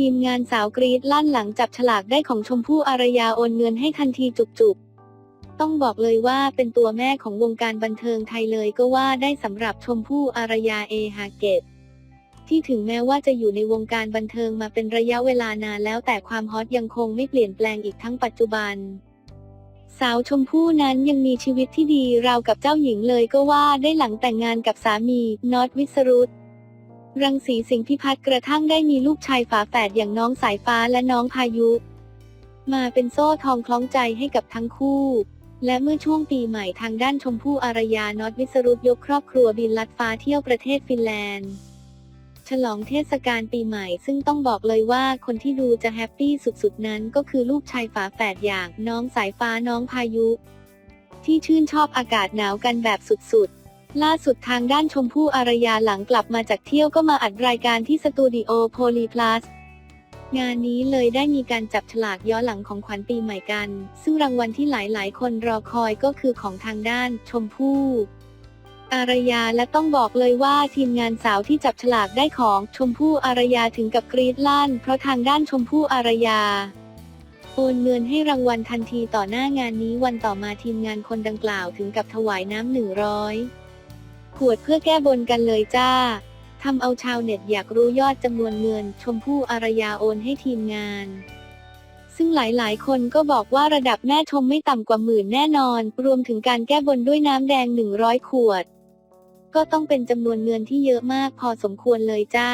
ทีมงานสาวกรีดลั่นหลังจับฉลากได้ของชมพู่อารยาโอนเงินให้ทันทีจุกๆ ต้องบอกเลยว่าเป็นตัวแม่ของวงการบันเทิงไทยเลยก็ว่าได้สำหรับชมพู่อารยาเอฮาเกตที่ถึงแม้ว่าจะอยู่ในวงการบันเทิงมาเป็นระยะเวลานานแล้วแต่ความฮอตยังคงไม่เปลี่ยนแปลงอีกทั้งปัจจุบัน สาวชมพู่นั้นยังมีชีวิตที่ดีราวกับเจ้าหญิงเลยก็ว่าได้หลังแต่งงานกับสามีน็อตวิสรุต รังสีสิงห์พิพัฒน์กระทั่งได้มีลูกชายฝาแฝดอย่างน้องสายฟ้าและน้องพายุ มาเป็นโซ่ทองคล้องใจให้กับทั้งคู่ และเมื่อช่วงปีใหม่ทางด้านชมพู่อารยาน็อตวิสรุตยกครอบครัวบินลัดฟ้าเที่ยวประเทศฟินแลนด์ ฉลองเทศกาลปีใหม่ซึ่งต้องบอกเลยว่าคนที่ดูจะแฮปปี้สุดๆนั้นก็คือลูกชายฝาแฝดอย่างน้องสายฟ้าน้องพายุ ที่ชื่นชอบอากาศหนาวกันแบบสุดๆ ล่าสุดทางด้านชมพู่อารยาหลังกลับมาจากเที่ยวก็มาอัดรายการที่สตูดิโอโพลีพลัสงานนี้เลยได้มีการจับฉลากย้อนหลังของขวัญปีใหม่กัน ซึ่งรางวัลที่หลายๆ คนรอคอยก็คือของทางด้านชมพู่ อารยาและต้องบอกเลยว่าทีมงานสาวที่จับฉลากได้ของชมพู่อารยาถึงกับกรี๊ดลั่น เพราะทางด้านชมพู่อารยาโอนเงินให้รางวัลทันทีต่อหน้างานนี้วันต่อมาทีมงานคนดังกล่าวถึงกับถวายน้ำหนึ่งร้อย ขวดเพื่อแก้บนกันเลยจ้าทำเอาชาวเน็ตอยากรู้ยอดจำนวนเงิน ชมพู่อารยาโอนให้ทีมงาน ซึ่งหลายๆ คนก็บอกว่าระดับแม่ชมไม่ต่ำกว่าหมื่นแน่นอน รวมถึงการแก้บนด้วยน้ำแดง 100 ขวด ก็ต้องเป็นจำนวนเงินที่เยอะมากพอสมควรเลยจ้า